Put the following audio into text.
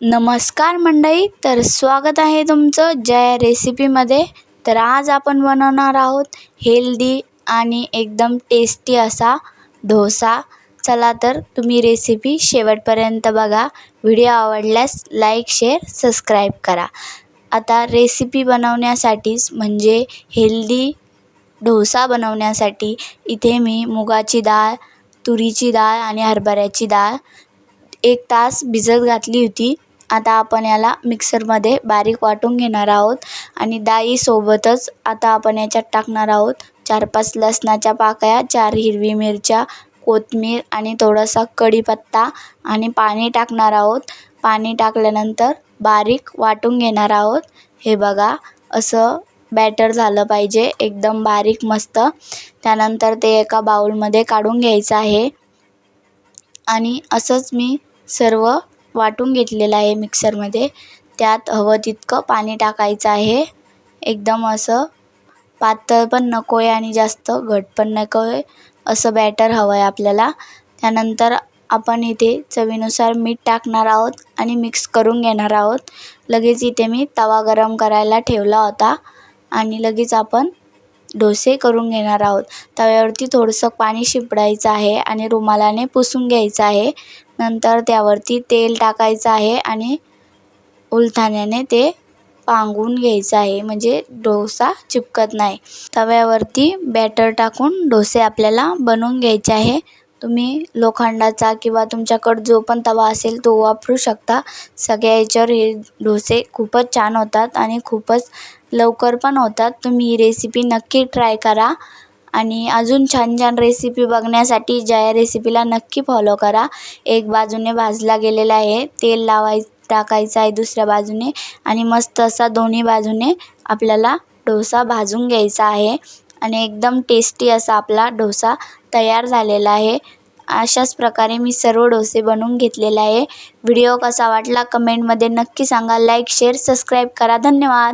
नमस्कार मंडळी तर स्वागत आहे तुमचं जय रेसिपीमध्ये. तर आज आपण बनवणार आहोत हेल्दी आणि एकदम टेस्टी असा डोसा. चला तर तुम्ही रेसिपी शेवटपर्यंत बघा. व्हिडिओ आवडल्यास लाईक शेअर सबस्क्राईब करा. आता रेसिपी बनवण्यासाठीच म्हणजे हेल्दी डोसा बनवण्यासाठी इथे मी मुगाची डाळ तुरीची डाळ आणि हरभऱ्याची डाळ एक तास भिजत घातली होती. आता आपण याला मिक्सरमध्ये बारीक वाटून घेणार आहोत. आणि डाळीसोबतच आता आपण याच्यात टाकणार आहोत चार पाच लसणाच्या पाकळ्या चार हिरवी मिरच्या कोथिंबीर आणि थोडासा कढीपत्ता. आणि पाणी टाकणार आहोत. पाणी टाकल्यानंतर बारीक वाटून घेणार आहोत. हे बघा असं बॅटर झालं पाहिजे. एकदम बारीक मस्त. त्यानंतर ते एका बाउलमध्ये काढून घ्यायचं आहे. आणि असंच मी सर्व वाटून घेतलेलं आहे मिक्सरमध्ये. त्यात हवं तितकं पाणी टाकायचं आहे. एकदम असं पातळ पण नको आहे आणि जास्त घट पण नको आहे असं बॅटर हवं आहे आपल्याला. त्यानंतर आपण इथे चवीनुसार मीठ टाकणार आहोत आणि मिक्स करून घेणार आहोत. लगेच इथे मी तवा गरम करायला ठेवला होता आणि लगेच आपण डोसे करून घेणार आहोत. तव्यावरती थोडंसं पाणी शिंपडायचं आहे आणि रुमालाने पुसून घ्यायचं आहे. नंतर त्यावरती तेल टाकायचं आहे आणि उलथाण्याने ते पांगून घ्यायचं आहे. म्हणजे डोसा चिपकत नाही. तव्यावरती बॅटर टाकून डोसे आपल्याला बनवून घ्यायचे आहे. तुम्ही लोखंडाचा किंवा तुमच्याकडं जो पण तवा असेल तो वापरू शकता. सगळ्या याच्यावर हे डोसे खूपच छान होतात आणि खूपच लवकर पण होतात. तुम्ही ही रेसिपी नक्की ट्राय करा. आणि अजून छान छान रेसिपी बघण्यासाठी जया रेसिपीला नक्की फॉलो करा. एक बाजूने भाजला गेलेला आहे. तेल लावाय टाकायचं आहे दुसऱ्या बाजूने. आणि मस्त असा दोन्ही बाजूने आपल्याला डोसा भाजून घ्यायचा आहे. आणि एकदम टेस्टी असा आपला डोसा तयार झालेला आहे. अशाच प्रकारे मी सर्व डोसे बनवून घेतलेले आहे. व्हिडिओ कसा वाटला कमेंटमध्ये नक्की सांगा. लाईक शेअर सबस्क्राईब करा. धन्यवाद.